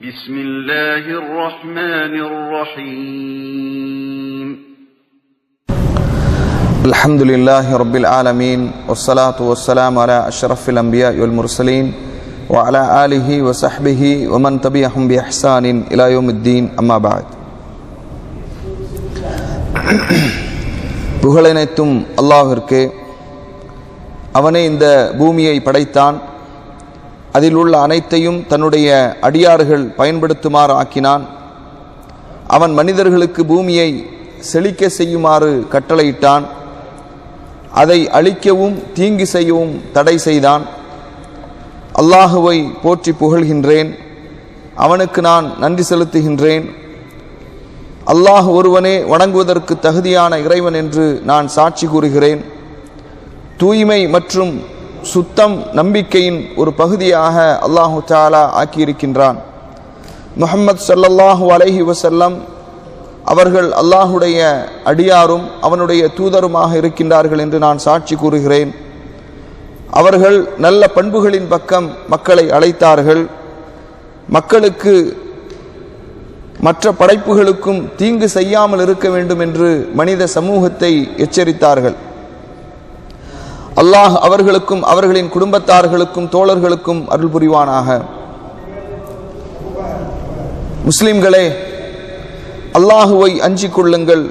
بسم الله الرحمن الرحيم الحمد لله رب العالمين والصلاة والسلام على أشرف الأنبياء والمرسلين وعلى آله وصحبه ومن تبعهم بإحسان إلى يوم الدين أما بعد புகழனைத்தும் அல்லாஹிற்கு அவனே இந்த பூமியை படைத்தான் அதில் உள்ள அனைத்தையும் தன்னுடைய அடியார்கள் பயன்படுத்துமாறு ஆக்கினான் அவன் மனிதர்களுக்கு பூமியை செழிக்க செய்யுமாறு கட்டளையிட்டான். அதை அழிக்கவும் தீங்கு செய்யவும் தடை செய்தான். அல்லாஹுவை போற்றி புகழ்கின்றேன். அவனுக்கு நான் நன்றி செலுத்துகின்றேன். அல்லாஹ் ஒருவனே வணங்குவதற்கு தகுதியான இறைவன் என்று நான் சாட்சி கூறுகிறேன். தூய்மை மற்றும் சுத்தம் நம்பிக்கையின் ஒரு பகுதியாக அல்லாஹு தாலா ஆக்கியிருக்கின்றான். முஹம்மது சல்லல்லாஹு அலஹி வசல்லம் அவர்கள் அல்லாஹுடைய அடியாரும் அவனுடைய தூதருமாக இருக்கின்றார்கள் என்று நான் சாட்சி கூறுகிறேன். அவர்கள் நல்ல பண்புகளின் பக்கம் மக்களை அழைத்தார்கள். மக்களுக்கு மற்ற படைப்புகளுக்கும் தீங்கு செய்யாமல் இருக்க வேண்டும் என்று மனித சமூகத்தை எச்சரித்தார்கள். அல்லாஹ் அவர்களுக்கும் அவர்களின் குடும்பத்தார்களுக்கும் தோழர்களுக்கும் அருள் புரிவானாக. முஸ்லிம்களே அல்லாஹுவை அஞ்சிக் கொள்ளுங்கள்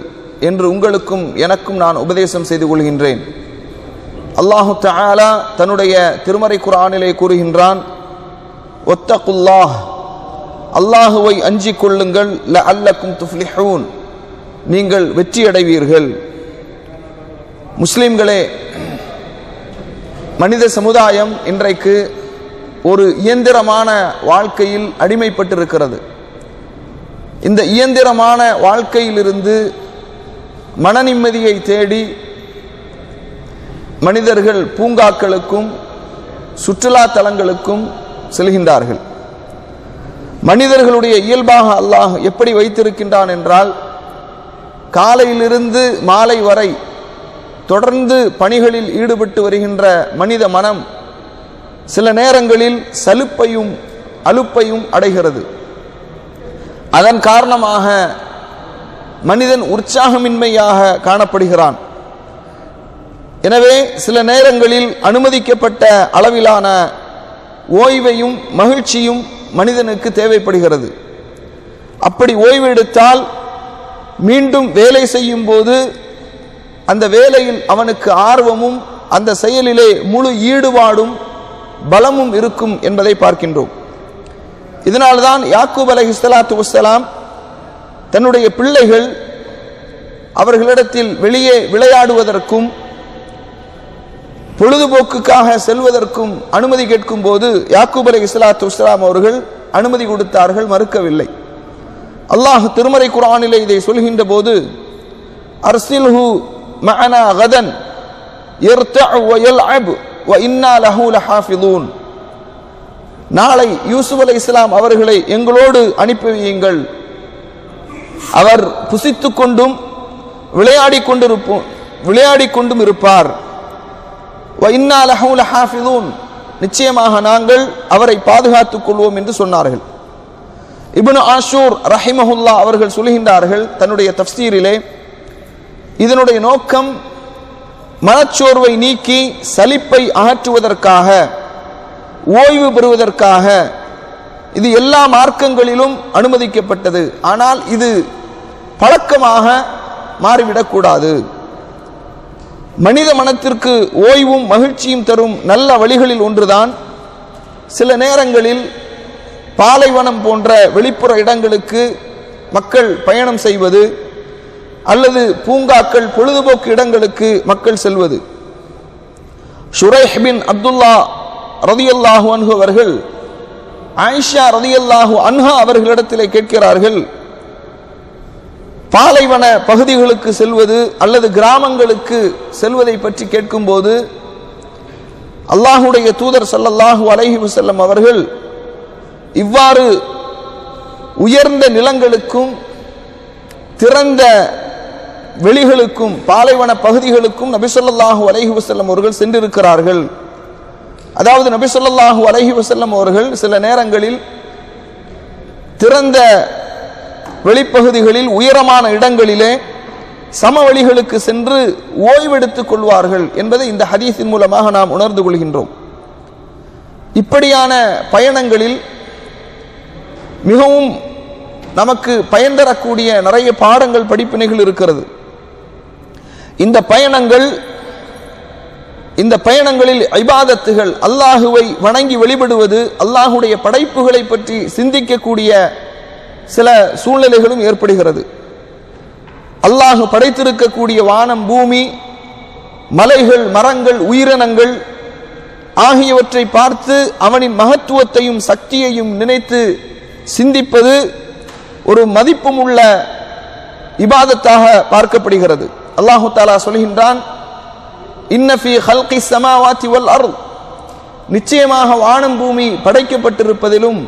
என்று உங்களுக்கும் எனக்கும் நான் உபதேசம் செய்து கொள்கின்றேன். அல்லாஹு தாலா தன்னுடைய திருமறை குரானிலே கூறுகின்றான் ஒத்தகுல்லாஹ் அல்லாஹுவை அஞ்சிக் கொள்ளுங்கள் ல அல்லக்கும் துஃப்லிஹூன். நீங்கள் வெற்றியடைவீர்கள். முஸ்லிம்களே மனித சமுதாயம் இன்றைக்கு ஒரு இயந்திரமான வாழ்க்கையில் அடிமைப்பட்டிருக்கிறது. இந்த இயந்திரமான வாழ்க்கையிலிருந்து மன நிம்மதியை தேடி மனிதர்கள் பூங்காக்களுக்கும் சுற்றுலா தலங்களுக்கும் செல்கின்றார்கள். மனிதர்களுடைய இயல்பாக அல்லாஹ் எப்படி வைத்திருக்கின்றான் என்றால் காலையிலிருந்து மாலை வரை தொடர்ந்து பணிகளில் ஈடுபட்டு வருகின்ற மனித மனம் சில நேரங்களில் சலுப்பையும் அலுப்பையும் அடைகிறது. அதன் காரணமாக மனிதன் உற்சாகமின்மையாக காணப்படுகிறான். எனவே சில நேரங்களில் அனுமதிக்கப்பட்ட அளவிலான ஓய்வையும் மகிழ்ச்சியும் மனிதனுக்கு தேவைப்படுகிறது. அப்படி ஓய்வு எடுத்தால் மீண்டும் வேலை செய்யும் போது அந்த வேலையில் அவனுக்கு ஆர்வமும் அந்த செயலிலே முழு ஈடுபாடும் பலமும் இருக்கும் என்பதை பார்க்கின்றோம். இதனால்தான் யாக்கூப் அலஹி சலாத்து வசலாம் தன்னுடைய பிள்ளைகள் அவர்களிடத்தில் வெளியே விளையாடுவதற்கும் பொழுதுபோக்குக்காக செல்வதற்கும் அனுமதி கேட்கும் போது யாக்கூப் அலி இஸ்லாத்து வஸ்லாம் அவர்கள் அனுமதி கொடுத்தார்கள் மறுக்கவில்லை. அல்லாஹ் திருமறை குரானிலே இதை சொல்கின்ற போது அர்சில்ஹு மஅனா கதன் يرتع ويلعب وإنا له لحافظون நாளை யூசுப் அலை இஸ்லாம் அவர்களை எங்களோடு அனுப்பி வையுங்கள் அவர் புசித்து கொண்டும் விளையாடி கொண்டிருப்போம் விளையாடி கொண்டும் இருப்பார் இன்னா லஹு லஹாஃபிதூன் நிச்சயமாக நாங்கள் அவரை பாதுகாத்துக் கொள்வோம் என்று சொன்னார்கள் இப்னு ஆஷூர் ரஹிமஹுல்லா அவர்கள் சொல்கின்றார்கள் தன்னுடைய தப்சீரிலே இதனுடைய நோக்கம் மனச்சோர்வை நீக்கி சலிப்பை அகற்றுவதற்காக ஓய்வு பெறுவதற்காக. இது எல்லா மார்க்கங்களிலும் அனுமதிக்கப்பட்டது. ஆனால் இது பழக்கமாக மாறிவிடக்கூடாது. மனித மனத்திற்கு ஓய்வும் மகிழ்ச்சியும் தரும் நல்ல வழிகளில் ஒன்றுதான். சில நேரங்களில் பாலைவனம் போன்ற வெளிப்புற இடங்களுக்கு மக்கள் பயணம் செய்வது பூங்காக்கள் பொழுதுபோக்கு இடங்களுக்கு மக்கள் செல்வது. ஷுரைஹ் பின் அப்துல்லா ரதியல்லாஹு அன்ஹு அவர்கள் ஆயிஷா ரதியல்லாஹு அன்ஹா அவர்களிடத்திலே கேட்கிறார்கள் பாலைவன பகுதிகளுக்கு செல்வது அல்லது கிராமங்களுக்கு செல்வதை பற்றி கேட்கும்போது அல்லாஹுடைய தூதர் சல்லல்லாஹு அலைஹி வசல்லம் அவர்கள் இவ்வாறு உயர்ந்த நிலங்களுக்கும் திறந்த வெளிகளுக்கும் பாலைவன பகுதிகளுக்கும் நபிசல்லாஹு அலஹி வசல்லம் அவர்கள் சென்றிருக்கிறார்கள். அதாவது நபிசல்லாஹு அலஹி வசல்லம் அவர்கள் சில நேரங்களில் திறந்த வெளிப்பகுதிகளில் உயரமான இடங்களிலே சமவெளிகளுக்கு சென்று ஓய்வெடுத்துக் கொள்வார்கள் என்பதை இந்த ஹதீஸின் மூலமாக நாம் உணர்ந்து கொள்கின்றோம். இப்படியான பயணங்களில் மிகவும் நமக்கு பயன் தரக்கூடிய நிறைய பாடங்கள் படிப்பினைகள் இருக்கிறது. இந்த பயணங்கள் இந்த பயணங்களில் ஐபாதத்துகள் அல்லாஹுவை வணங்கி வெளிப்படுவது அல்லாஹுடைய படைப்புகளை பற்றி சிந்திக்கக்கூடிய சில சூழ்நிலைகளும் ஏற்படுகிறது. அல்லாஹு படைத்திருக்கக்கூடிய வானம் பூமி மலைகள் மரங்கள் உயிரினங்கள் ஆகியவற்றை பார்த்து அவனின் மகத்துவத்தையும் சக்தியையும் நினைத்து சிந்திப்பது ஒரு மதிப்பும் உள்ள இபாதத்தாக பார்க்கப்படுகிறது. அல்லாஹு தாலா சொல்கின்றான் இன்னஃபி ஹல்கி சமாவாத்தி வல் அருள் நிச்சயமாக வானம் பூமி படைக்கப்பட்டிருப்பதிலும்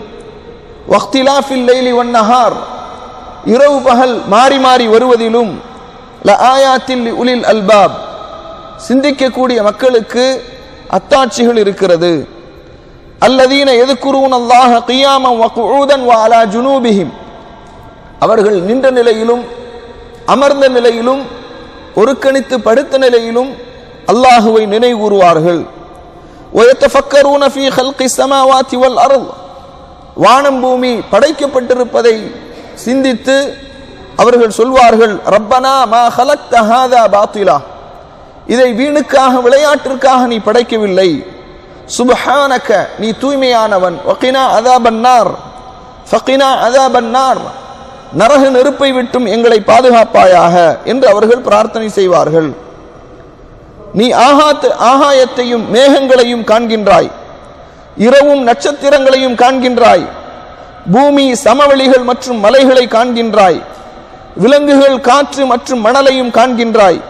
வக்திலாஃபில் லைலி வன் நஹார். இரவு பகல் மாறி மாறி வருவதிலும் ல ஆயாத்தில் உலில் அல்பாப். சிந்திக்கக்கூடிய மக்களுக்கு அத்தாட்சிகள் இருக்கிறது. அல்லதீன எதுக்குருவன் அல்லாஹ கியாமம் வகுஊதன் வாலா அலா ஜுனூபிஹிம். அவர்கள் நின்ற நிலையிலும் அமர்ந்த நிலையிலும் ஒருக்கணித்து படுத்த நிலையிலும் அல்லாஹுவை நினைவுறுவார்கள் வானம் பூமி படைக்கப்பட்டிருப்பதை சிந்தித்து அவர்கள் சொல்வார்கள் ரப்பனா மா ஹலக் பாத்திலா. இதை வீணுக்காக விளையாட்டிற்காக நீ படைக்கவில்லை. சுபஹானக நீ தூய்மையானவன். வக்கினா அதா பன்னார் ஃபக்கினா அதா பன்னார் நரக நெருப்பை விட்டும் எங்களை பாதுகாப்பாயாக என்று அவர்கள் பிரார்த்தனை செய்வார்கள். நீ ஆகாத்து ஆகாயத்தையும் மேகங்களையும் காண்கின்றாய். இரவும் நட்சத்திரங்களையும் காண்கின்றாய். பூமி சமவெளிகள் மற்றும் மலைகளை காண்கின்றாய். விலங்குகள் காற்று மற்றும் மணலையும் காண்கின்றாய்.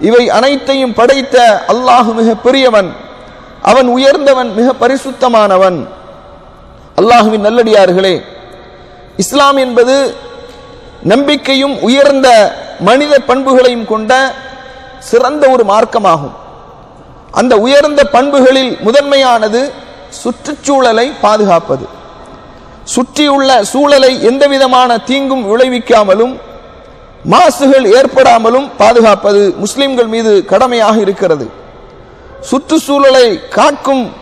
இவை அனைத்தையும் படைத்த அல்லாஹு மிக பெரியவன். அவன் உயர்ந்தவன் மிக பரிசுத்தமானவன். அல்லாஹுவின் நல்லடியார்களே இஸ்லாம் என்பது நம்பிக்கையும் உயர்ந்த மனித பண்புகளையும் கொண்ட சிறந்த ஒரு மார்க்கமாகும். அந்த உயர்ந்த பண்புகளில் முதன்மையானது சுற்றுச்சூழலை பாதுகாப்பது. சுற்றியுள்ள சூழலை எந்தவிதமான தீங்கும் விளைவிக்காமலும் மாசுகள் ஏற்படாமலும் பாதுகாப்பது முஸ்லிம்கள் மீது கடமையாக இருக்கிறது. சுற்றுச்சூழலை காக்கும்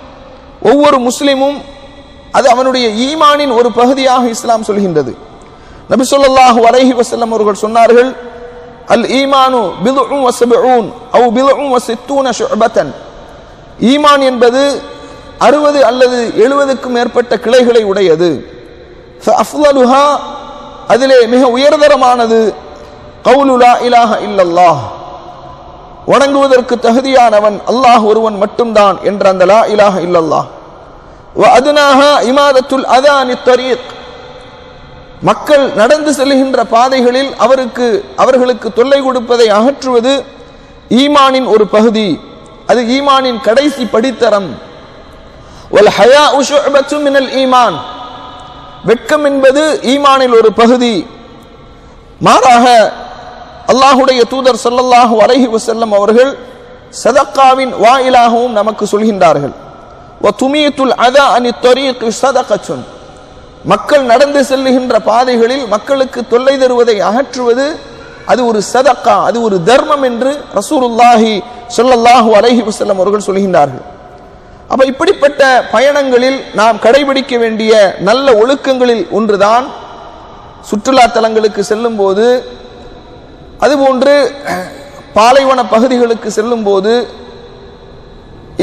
ஒவ்வொரு முஸ்லிமும் அது அவனுடைய ஈமானின் ஒரு பகுதியாக இஸ்லாம் சொல்கின்றது. நபி ஸல்லல்லாஹு அலைஹி வஸல்லம் அவர்கள் சொன்னார்கள் அல் ஈமானு பிதுஉம் வஸபூன் அவு பிதுஉம் வசித்தூன ஷுபத்தன் ஈமான் என்பது அறுபது அல்லது எழுபதுக்கும் மேற்பட்ட கிளைகளை உடையது. அஃலலுஹா அதிலே மிக உயர்தரமானது கவுலுலா இலாஹ இல்லல்லாஹ். வணங்குவதற்கு தகுதியானவன் அல்லாஹ் ஒருவன் மட்டும்தான் என்ற அந்த லா இலாஹ இல்லல்லாஹ். அதுனாக இமாதத்துல் அதானி தரீக். மக்கள் நடந்து செல்கின்ற பாதைகளில் அவருக்கு அவர்களுக்கு தொல்லை கொடுப்பதை அகற்றுவது ஈமானின் ஒரு பகுதி. அது ஈமானின் கடைசி படித்தரம். வல் ஹயா ஈமான். வெட்கம் என்பது ஈமானில் ஒரு பகுதி. மாறாக அல்லாஹுடைய தூதர் ஸல்லல்லாஹு அலஹி வசல்லம் அவர்கள் சதக்காவின் வாயிலாகவும் நமக்கு சொல்கின்றார்கள். வ துமியத்துல் அதா அனி தரீக் சதக்கச்சுன் மக்கள் நடந்து செல்லுகின்ற பாதைகளில் மக்களுக்கு தொல்லை தருவதை அகற்றுவது அது ஒரு சதக்கா அது ஒரு தர்மம் என்று ரசூலுல்லாஹி சொல்லல்லாஹு அலஹி வசல்லம் அவர்கள் சொல்கின்றார்கள். அப்ப இப்படிப்பட்ட பயணங்களில் நாம் கடைபிடிக்க வேண்டிய நல்ல ஒழுக்கங்களில் ஒன்றுதான் சுற்றுலா தலங்களுக்கு செல்லும் போது அதுபோன்று பாலைவன பகுதிகளுக்கு செல்லும் போது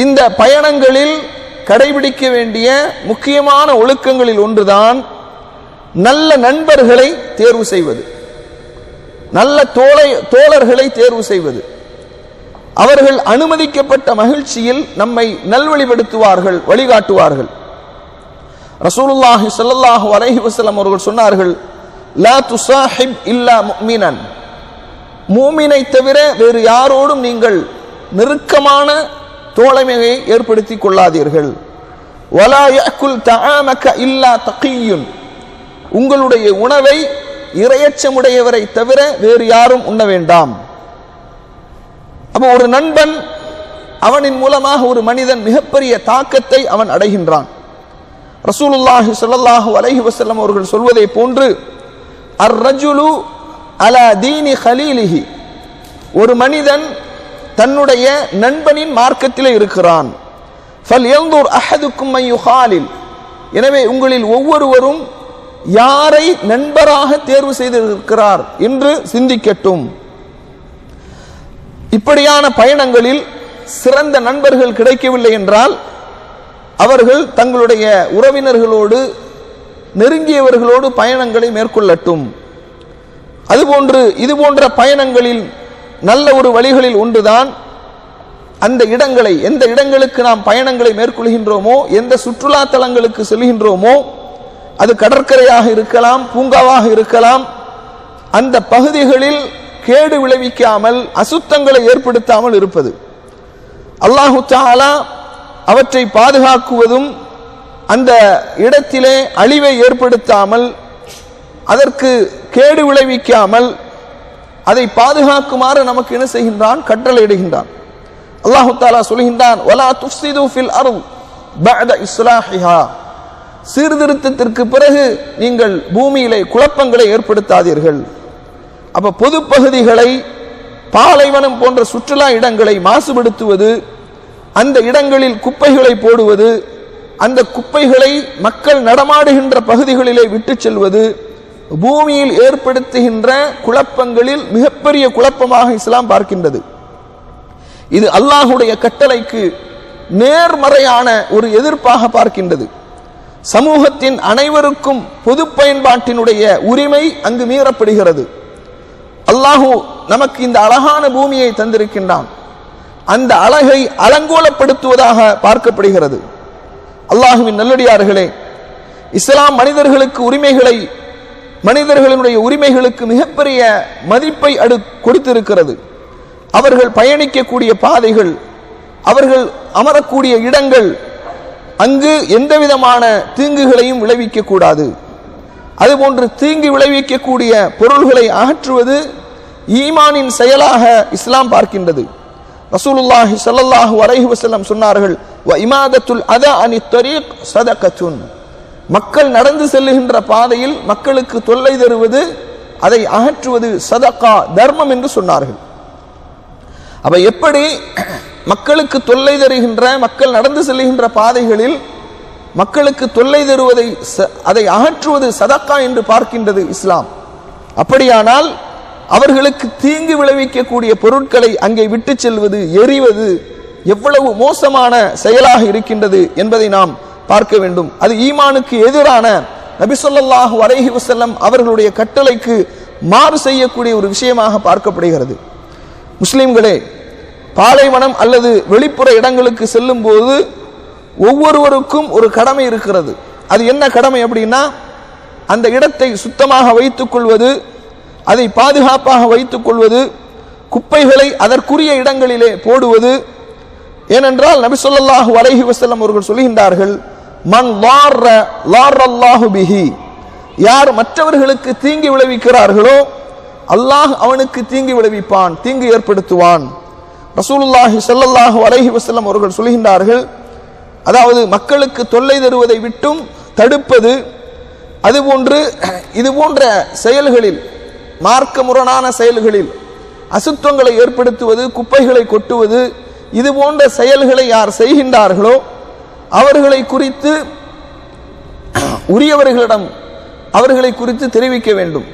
இந்த பயணங்களில் கடைபிடிக்க வேண்டிய முக்கியமான ஒழுக்கங்களில் ஒன்றுதான் நல்ல நண்பர்களை தேர்வு செய்வது. நல்ல தோழை தோழர்களை தேர்வு செய்வது. அவர்கள் அனுமதிக்கப்பட்ட மகிழ்ச்சியில் நம்மை நல்வழிப்படுத்துவார்கள் வழிகாட்டுவார்கள். ரசூலுல்லாஹி ஸல்லல்லாஹு அலைஹி வஸல்லம் அவர்கள் சொன்னார்கள் லா துசாஹிப் இல்லா முஃமினன். மூமினை தவிர வேறு யாரோடும் நீங்கள் நெருக்கமான தோழமையை ஏற்படுத்திக் கொள்ளாதீர்கள். இல்லா தகியுன் உங்களுடைய உணவை இரையச்சமுடையவரை தவிர வேறு யாரும் உண்ண வேண்டாம். அப்போ ஒரு நண்பன் அவனின் மூலமாக ஒரு மனிதன் மிகப்பெரிய தாக்கத்தை அவன் அடைகின்றான். ரசூலுல்லாஹி ஸல்லல்லாஹு அலஹி வசல்லம் அவர்கள் சொல்வதை போன்று அர் ரஜுலு அலா தீனி ஹலீலிஹி. ஒரு மனிதன் தன்னுடைய நண்பனின் மார்க்கத்திலே இருக்கிறான். ஃபல் எல்தூர் அஹதுக்கும் யுஹாலில் எனவே உங்களில் ஒவ்வொருவரும் யாரை நண்பராக தேர்வு செய்திருக்கிறார் என்று சிந்திக்கட்டும். இப்படியான பயணங்களில் சிறந்த நண்பர்கள் கிடைக்கவில்லை என்றால் அவர்கள் தங்களுடைய உறவினர்களோடு நெருங்கியவர்களோடு பயணங்களை மேற்கொள்ளட்டும். அதுபோன்று இது போன்ற பயணங்களில் நல்ல ஒரு வழிகளில் ஒன்றுதான் அந்த இடங்களை எந்த இடங்களுக்கு நாம் பயணங்களை மேற்கொள்கின்றோமோ எந்த சுற்றுலா தலங்களுக்கு செல்கின்றோமோ அது கடற்கரையாக இருக்கலாம் பூங்காவாக இருக்கலாம் அந்த பகுதிகளில் கேடு விளைவிக்காமல் அசுத்தங்களை ஏற்படுத்தாமல் இருப்பது. அல்லாஹு தாலா அவற்றை பாதுகாக்குவதும் அந்த இடத்திலே அழிவை ஏற்படுத்தாமல் அதற்கு கேடு விளைவிக்காமல் அதை பாதுகாக்குமாறு நமக்கு என்ன செய்கின்றான்? கட்டளை இடுகின்றான் அல்லாஹு தாலா சொல்கின்றான் வலா துஃப்சிது ஃபில் அருள் பஅத இஸ்லாஹிஹா. சீர்திருத்தத்திற்கு பிறகு நீங்கள் பூமியிலே குழப்பங்களை ஏற்படுத்தாதீர்கள். அப்ப பொது பகுதிகளை பாலைவனம் போன்ற சுற்றுலா இடங்களை மாசுபடுத்துவது அந்த இடங்களில் குப்பைகளை போடுவது அந்த குப்பைகளை மக்கள் நடமாடுகின்ற பகுதிகளிலே விட்டு செல்வது பூமியில் ஏற்படுத்துகின்ற குழப்பங்களில் மிகப்பெரிய குழப்பமாக இஸ்லாம் பார்க்கின்றது. இது அல்லாஹுடைய கட்டளைக்கு நேர்மறையான ஒரு எதிர்ப்பாக பார்க்கின்றது. சமூகத்தின் அனைவருக்கும் பொது பயன்பாட்டினுடைய உரிமை அங்கு மீறப்படுகிறது. அல்லாஹு நமக்கு இந்த அழகான பூமியை தந்திருக்கின்றான். அந்த அழகை அலங்கோலப்படுத்துவதாக பார்க்கப்படுகிறது. அல்லாஹுவின் நல்லடியார்களே இஸ்லாம் மனிதர்களுக்கு உரிமைகளை மனிதர்களுடைய உரிமைகளுக்கு மிகப்பெரிய மதிப்பை அடு கொடுத்திருக்கிறது. அவர்கள் பயணிக்கக்கூடிய பாதைகள் அவர்கள் அமரக்கூடிய இடங்கள் அங்கு எந்த விதமான தீங்குகளையும் விளைவிக்க கூடாது. அதுபோன்று தீங்கு விளைவிக்கக்கூடிய பொருள்களை அகற்றுவது ஈமானின் செயலாக இஸ்லாம் பார்க்கின்றது. ரசூலுல்லாஹி சல்லாஹூ அலைஹி வசல்லம் சொன்னார்கள் வ இமாதத்துல் அத அனி தரீக் சதகத்துன். மக்கள் நடந்து செல்லுகின்ற பாதையில் மக்களுக்கு தொல்லை தருவது அதை அகற்றுவது சதக்கா தர்மம் என்று சொன்னார்கள். அப்ப எப்படி மக்களுக்கு தொல்லை தருகின்ற மக்கள் நடந்து செல்லுகின்ற பாதைகளில் மக்களுக்கு தொல்லை தருவதை ச- அதை அகற்றுவது சதக்கா என்று பார்க்கின்றது இஸ்லாம். அப்படியானால் அவர்களுக்கு தீங்கு விளைவிக்கக்கூடிய பொருட்களை அங்கே விட்டு செல்வது எறிவது எவ்வளவு மோசமான செயலாக இருக்கின்றது என்பதை நாம் பார்க்க வேண்டும். அது ஈமானுக்கு எதிரான நபி ஸல்லல்லாஹு அலைஹி வசல்லம் அவர்களுடைய கட்டளைக்கு மாறு செய்யக்கூடிய ஒரு விஷயமாக பார்க்கப்படுகிறது. முஸ்லிம்களே பாலைவனம் அல்லது வெளிப்புற இடங்களுக்கு செல்லும் போது ஒவ்வொருவருக்கும் ஒரு கடமை இருக்கிறது. அது என்ன கடமை அப்படின்னா அந்த இடத்தை சுத்தமாக வைத்துக் கொள்வது அதை பாதுகாப்பாக வைத்துக் கொள்வது குப்பைகளை அதற்குரிய இடங்களிலே போடுவது. ஏனென்றால் நபி ஸல்லல்லாஹு அலைஹி வஸல்லம் அவர்கள் சொல்கின்றார்கள் மன் லார்ர லார்ரல்லாஹு பிஹி. யார் மற்றவர்களுக்கு தீங்கு விளைவிக்கிறார்களோ அல்லாஹ் அவனுக்கு தீங்கு விளைவிப்பான் தீங்கு ஏற்படுத்துவான். ரசூலுல்லாஹி சல்லல்லாஹு அலைஹி வஸல்லம் அவர்கள் சொல்கின்றார்கள் அதாவது மக்களுக்கு தொல்லை தருவதை விட்டும் தடுப்பது அதுபோன்று இது போன்ற செயல்களில் மார்க்க முரணான செயல்களில் அசுத்தங்களை ஏற்படுத்துவது குப்பைகளை கொட்டுவது இது போன்ற செயல்களை யார் செய்கின்றார்களோ அவர்களை குறித்து உரியவர்களிடம் அவர்களை குறித்து தெரிவிக்க வேண்டும்.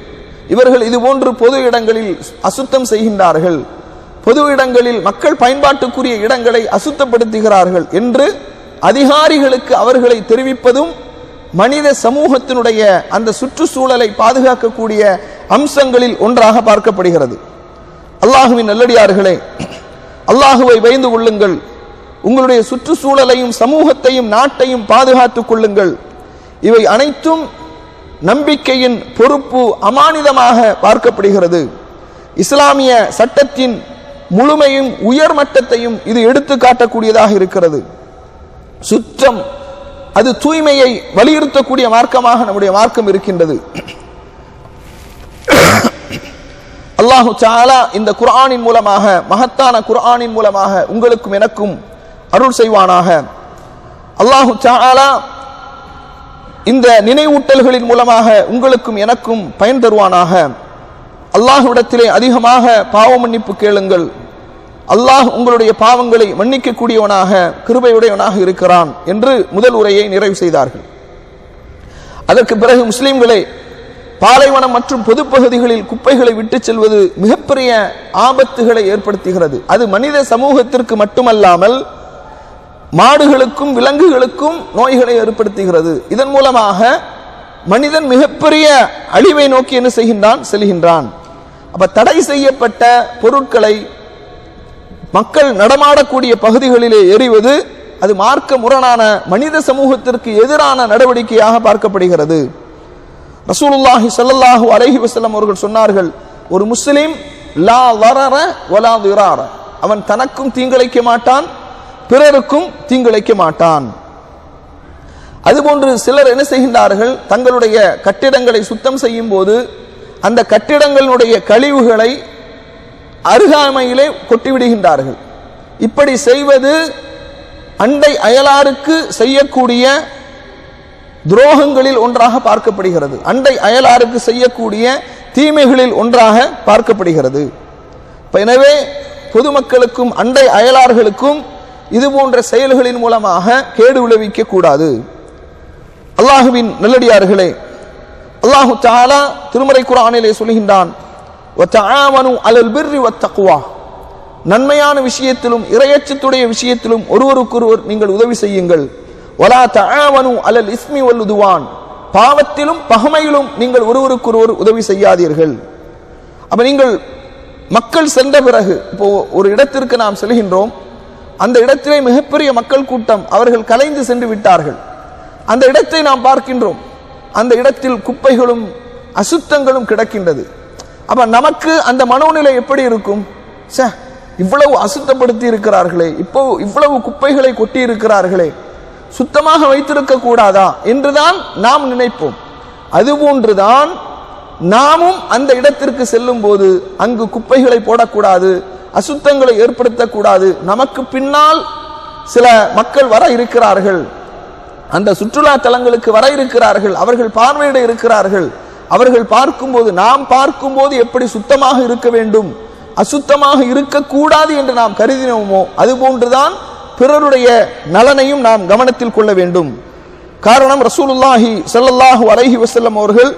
இவர்கள் இது போன்று பொது இடங்களில் அசுத்தம் செய்கின்றார்கள். பொது இடங்களில் மக்கள் பயன்பாட்டுக்குரிய இடங்களை அசுத்தப்படுத்துகிறார்கள் என்று அதிகாரிகளுக்கு அவர்களை தெரிவிப்பதும் மனித சமூகத்தினுடைய அந்த சுற்றுச்சூழலை பாதுகாக்கக்கூடிய அம்சங்களில் ஒன்றாக பார்க்கப்படுகிறது. அல்லாஹுவின் நல்லடியார்களே அல்லாஹுவை பயந்து கொள்ளுங்கள். உங்களுடைய சுற்றுச்சூழலையும் சமூகத்தையும் நாட்டையும் பாதுகாத்துக் கொள்ளுங்கள். இவை அனைத்தும் நம்பிக்கையின் பொறுப்பு அமானிதமாக பார்க்கப்படுகிறது. இஸ்லாமிய சட்டத்தின் முழுமையும் உயர் மட்டத்தையும் இது எடுத்து காட்டக்கூடியதாக இருக்கிறது. சுற்றம் அது தூய்மையை வலியுறுத்தக்கூடிய மார்க்கமாக நம்முடைய மார்க்கம் இருக்கின்றது. அல்லாஹு சாலா இந்த குர்ஆனின் மூலமாக மகத்தான குர்ஆனின் மூலமாக உங்களுக்கும் எனக்கும் அருள் செய்வானாக. அல்லாஹு சாலா இந்த நினைவூட்டல்களின் மூலமாக உங்களுக்கும் எனக்கும் பயன் தருவானாக. அல்லாஹ்விடத்திலே அதிகமாக பாவ மன்னிப்பு கேளுங்கள். அல்லாஹ் உங்களுடைய பாவங்களை மன்னிக்கக்கூடியவனாக கிருபையுடையவனாக இருக்கிறான் என்று முதல் உரையை நிறைவு செய்தார்கள். அதற்கு பிறகு முஸ்லீம்களை பாலைவனம் மற்றும் பொதுப்பகுதிகளில் குப்பைகளை விட்டுச் செல்வது மிகப்பெரிய ஆபத்துகளை ஏற்படுத்துகிறது. அது மனித சமூகத்திற்கு மட்டுமல்லாமல் மாடுகளுக்கும் விலங்குகளுக்கும் நோய்களை ஏற்படுத்துகிறது. இதன் மூலமாக மனிதன் மிகப்பெரிய அழிவை நோக்கி என்ன செய்கின்றான்? செல்கின்றான். அப்ப தடை செய்யப்பட்ட பொருட்களை மக்கள் நடமாடக்கூடிய பகுதிகளிலே எறிவது அது மார்க்க முரணான மனித சமூகத்திற்கு எதிரான நடவடிக்கையாக பார்க்கப்படுகிறது. ரசூலுல்லாஹி ஸல்லல்லாஹு அலஹி வசலம் அவர்கள் சொன்னார்கள் ஒரு முஸ்லிம் லா வரர வலா விரார அவன் தனக்கும் தீங்கிழைக்க மாட்டான் பிறருக்கும் தீங்கிழைக்க மாட்டான். அதுபோன்று சிலர் என்ன செய்கின்றார்கள்? தங்களுடைய கட்டிடங்களை சுத்தம் செய்யும் போது அந்த கட்டிடங்களுடைய கழிவுகளை அருகாமையிலே கொட்டிவிடுகின்றார்கள். இப்படி செய்வது அண்டை அயலாருக்கு செய்யக்கூடிய துரோகங்களில் ஒன்றாக பார்க்கப்படுகிறது. அண்டை அயலாருக்கு செய்யக்கூடிய தீமைகளில் ஒன்றாக பார்க்கப்படுகிறது. எனவே பொதுமக்களுக்கும் அண்டை அயலார்களுக்கும் இது போன்ற செயல்களின் மூலமாக கேடு விளைவிக்க கூடாது. அல்லாஹுவின் நல்லடியார்களே அல்லாஹு தாலா திருமறை குரானிலே சொல்கின்றான் அலல் பிர்ரி நன்மையான விஷயத்திலும் இரையச்சத்துடைய விஷயத்திலும் ஒருவருக்கொருவர் நீங்கள் உதவி செய்யுங்கள். வலா தஆவனு அலல் இஸ்மி வல்லுதுவான் பாவத்திலும் பகமையிலும் நீங்கள் ஒருவருக்கொருவர் உதவி செய்யாதீர்கள். அப்ப நீங்கள் மக்கள் சென்ற பிறகு இப்போ ஒரு இடத்திற்கு நாம் செல்கின்றோம் அந்த இடத்திலே மிகப்பெரிய மக்கள் கூட்டம் அவர்கள் கலைந்து சென்று விட்டார்கள். அந்த இடத்தை நாம் பார்க்கின்றோம். அந்த இடத்தில் குப்பைகளும் அசுத்தங்களும் கிடக்கின்றது. அப்ப நமக்கு அந்த மனோநிலை எப்படி இருக்கும்? சே இவ்வளவு அசுத்தப்படுத்தி இருக்கிறார்களே இப்போ இவ்வளவு குப்பைகளை கொட்டி இருக்கிறார்களே சுத்தமாக வைத்திருக்க கூடாதா என்றுதான் நாம் நினைப்போம். அதுபோன்றுதான் நாமும் அந்த இடத்திற்கு செல்லும் போது அங்கு குப்பைகளை போடக்கூடாது அசுத்தங்களை ஏற்படுத்தக்கூடாது. நமக்கு பின்னால் சில மக்கள் வர இருக்கிறார்கள். அந்த சுற்றுலா தலங்களுக்கு வர இருக்கிறார்கள். அவர்கள் பார்வையிட இருக்கிறார்கள். அவர்கள் பார்க்கும்போது நாம் பார்க்கும்போது எப்படி சுத்தமாக இருக்க வேண்டும்? அசுத்தமாக இருக்கக்கூடாது என்று நாம் கருதினோமோ? அதுபோன்றுதான் பிறருடைய நலனையும் நாம் கவனத்தில் கொள்ள வேண்டும். காரணம் ரசூலுல்லாஹி சல்லல்லாஹு அலைஹி வஸல்லம் அவர்கள்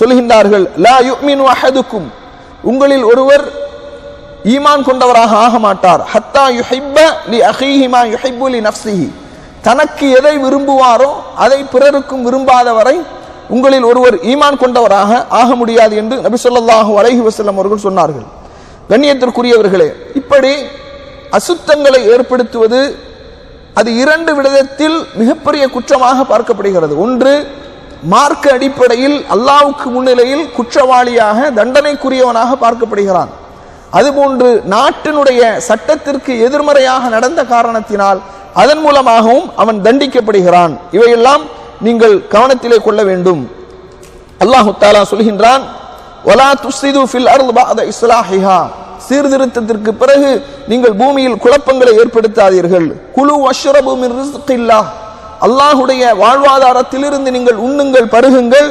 சொல்கின்றார்கள் லா யுமினு அஹதுக்கும். உங்களில் ஒருவர் ஈமான் கொண்டவராக ஆக மாட்டார். ஹத்தா யுஹிப்ப லி அஹீஹிமா யுஹிப்பு லி நஃப்சிஹி. தனக்கு எதை விரும்புவாரோ அதை பிறருக்கும் விரும்பாத வரை உங்களில் ஒருவர் ஈமான் கொண்டவராக ஆக முடியாது என்று நபி ஸல்லல்லாஹு அலஹி வசல்லம் அவர்கள் சொன்னார்கள். கண்ணியத்திற்குரியவர்களே இப்படி அசுத்தங்களை ஏற்படுத்துவது அது இரண்டு விதத்தில் மிகப்பெரிய குற்றமாக பார்க்கப்படுகிறது. ஒன்று மார்க்க அடிப்படையில் அல்லாவுக்கு முன்னிலையில் குற்றவாளியாக தண்டனைக்குரியவனாக பார்க்கப்படுகிறான். அதுபோன்று நாட்டினுடைய சட்டத்திற்கு எதிர்மறையாக நடந்த காரணத்தினால் அதன் மூலமாகவும் அவன் தண்டிக்கப்படுகிறான். இவையெல்லாம் நீங்கள் கவனத்திலே கொள்ள வேண்டும். அல்லாஹு தாலா சொல்கின்றான் ஒலா துஸ்ஸிது ஃபில் அர்த் பஅத இஸ்லாஹிஹா. சீர்திருத்தத்திற்கு பிறகு நீங்கள் பூமியில் குழப்பங்களை ஏற்படுத்தாதீர்கள். குழு வஷ்ரபு மின் அல்லாஹுடைய வாழ்வாதாரத்திலிருந்து நீங்கள் உண்ணுங்கள் பருகுங்கள்.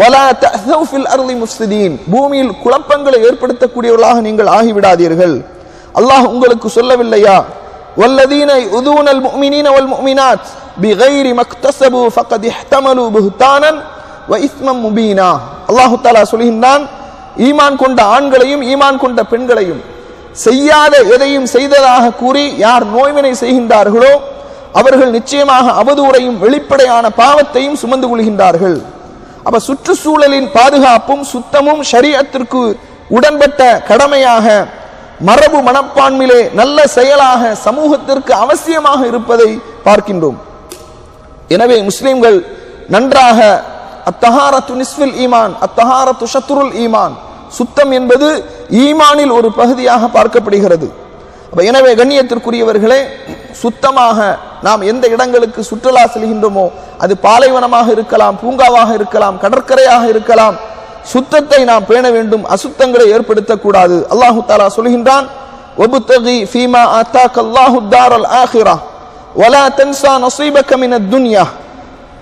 வலா தஹ்தவ் ஃபில் அர்தி முஃப்ஸிதீன் பூமியில் குழப்பங்களை ஏற்படுத்தக்கூடியவர்களாக நீங்கள் ஆகிவிடாதீர்கள் அல்லாஹ் உங்களுக்கு சொல்லவில்லையா والذين يؤذون المؤمنين والمؤمنات بغير ما اكتسبوا فقد احتملوا بهتانا وإثما مبينا அல்லாஹு தஆலா சொல்கின்றான் ஈமான் கொண்ட ஆண்களையும் ஈமான் கொண்ட பெண்களையும் செய்யாத எதையும் செய்ததாக கூறி யார் நோய்வினை செய்கின்றார்களோ அவர்கள் நிச்சயமாக அவதூறையும் வெளிப்படையான பாவத்தையும் சுமந்து கொள்கின்றார்கள் அப்ப சுற்றுச்சூழலின் பாதுகாப்பும் சுத்தமும் ஷரியத்திற்கு உடன்பட்ட கடமையாக மரபு மனப்பான்மையிலே நல்ல செயலாக சமூகத்திற்கு அவசியமாக இருப்பதை பார்க்கின்றோம். எனவே முஸ்லிம்கள் நன்றாக அத்தஹாரத்து நிஸ்வில் ஈமான் அத்தஹாரத்து ஷத்ருல் ஈமான் சுத்தம் என்பது ஈமானில் ஒரு பகுதியாக பார்க்கப்படுகிறது. அப்ப எனவே கண்ணியத்திற்குரியவர்களே சுத்தமாக நாம் எந்த இடங்களுக்கு சுற்றுலா செல்கின்றோமோ அது பாலைவனமாக இருக்கலாம் பூங்காவாக இருக்கலாம் கடற்கரையாக இருக்கலாம் சுத்தத்தை நாம் பேண வேண்டும் அசுத்தங்களை ஏற்படுத்தக்கூடாது அல்லாஹு தாலா சொல்கின்றான் وَابْتَغِ فِيمَا آتَاكَ اللَّهُ الدَّارَ الْآخِرَةَ وَلَا تَنْسَى نَصِيبَكَ مِنَ الدُّنْيَا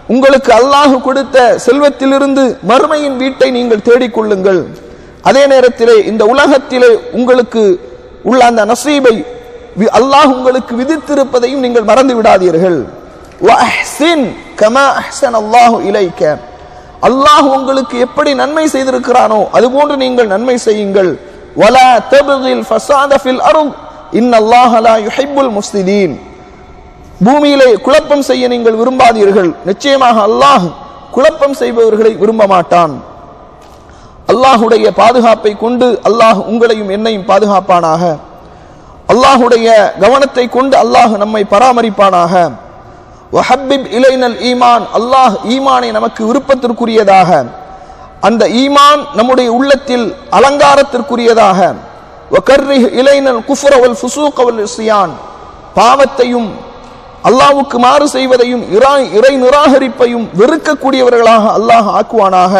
உங்களுக்கு அல்லாஹ் கொடுத்த செல்வத்திலிருந்து மறுமையின் வீட்டை நீங்கள் தேடிக்கொள்ளுங்கள் அதே நேரத்திலே இந்த உலகத்திலே உங்களுக்கு உள்ள அந்த நசீபை வி- அல்லாஹ் உங்களுக்கு விதித்திருப்பதையும் நீங்கள் மறந்து விடாதீர்கள் வஅஹ்சின் கமா அஹ்ஸன அல்லாஹு இலைக்க. அல்லாஹ் உங்களுக்கு எப்படி நன்மை செய்திருக்கிறானோ அதுபோன்று நீங்கள் நன்மை செய்யுங்கள். வலா தப்கில் ஃபஸாத ஃபில் அருள் இன்னல்லாஹ லா யுஹிப்புல் முஃப்ஸிதீன் பூமியிலே குழப்பம் செய்ய நீங்கள் விரும்பாதீர்கள். நிச்சயமாக அல்லாஹ் குழப்பம் செய்பவர்களை விரும்ப மாட்டான். அல்லாஹுடைய பாதுகாப்பை கொண்டு அல்லாஹ் உங்களையும் என்னையும் பாதுகாப்பானாக. அல்லாஹுடைய கவனத்தை கொண்டு அல்லாஹ் நம்மை பராமரிப்பானாக. வஹப்பிப் இலைனல் ஈமான். அல்லாஹ் ஈமானை நமக்கு விருப்பத்திற்குரியதாக அந்த ஈமான் நம்முடைய உள்ளத்தில் அலங்காரத்திற்குரியதாக வகர்ரிஹ் இலைனல் குஃப்ர வல் ஃபுசூக் வல் இஸ்யான் பாவத்தையும் அல்லாவுக்கு மாறு செய்வதையும் இறை இறை நிராகரிப்பையும் வெறுக்கக்கூடியவர்களாக அல்லாஹ் ஆக்குவானாக.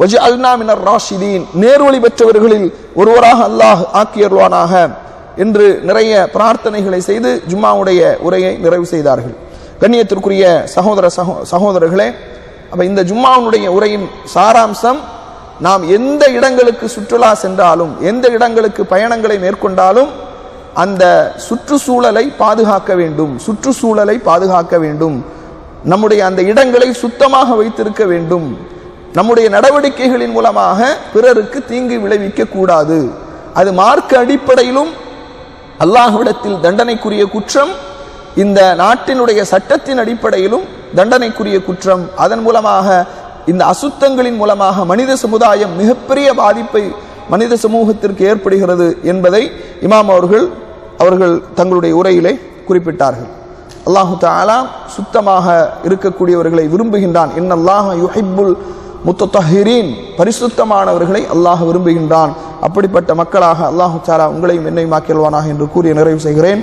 வஜஅல்னா மினர் ராஷிதீன். நேர்வழி பெற்றவர்களில் ஒருவராக அல்லாஹ் ஆக்கியருவானாக என்று நிறைய பிரார்த்தனைகளை செய்து ஜும்மாவுடைய உரையை நிறைவு செய்தார்கள். கண்ணியத்திற்குரிய சகோதர சகோ சகோதரர்களே அப்போ இந்த ஜும்மாவுடைய உரையின் சாராம்சம் நாம் எந்த இடங்களுக்கு சுற்றுலா சென்றாலும் எந்த இடங்களுக்கு பயணங்களை மேற்கொண்டாலும் அந்த சுற்றுச்சூழலை பாதுகாக்க வேண்டும் சுற்றுச்சூழலை பாதுகாக்க வேண்டும். நம்முடைய அந்த இடங்களை சுத்தமாக வைத்திருக்க வேண்டும். நம்முடைய நடவடிக்கைகளின் மூலமாக பிறருக்கு தீங்கு விளைவிக்க கூடாது. அது மார்க்க அடிப்படையிலும் அல்லாஹ்விடத்தில் தண்டனைக்குரிய குற்றம் இந்த நாட்டினுடைய சட்டத்தின் அடிப்படையிலும் தண்டனைக்குரிய குற்றம் அதன் மூலமாக இந்த அசுத்தங்களின் மூலமாக மனித சமுதாயம் மிகப்பெரிய பாதிப்பை மனித சமூகத்திற்கு ஏற்படுகிறது என்பதை இமாம் அவர்கள் அவர்கள் தங்களுடைய உரையிலே குறிப்பிட்டார்கள். அல்லாஹு தாலா சுத்தமாக இருக்கக்கூடியவர்களை விரும்புகின்றான். இன்னல்லாஹ யுஹிப்புல் முத்தஹிரீன் பரிசுத்தமானவர்களை அல்லாஹ் விரும்புகின்றான். அப்படிப்பட்ட மக்களாக அல்லாஹு தாலா உங்களையும் என்னையும் ஆக்கியல்வானாக என்று கூறிய நிறைவு செய்கிறேன்.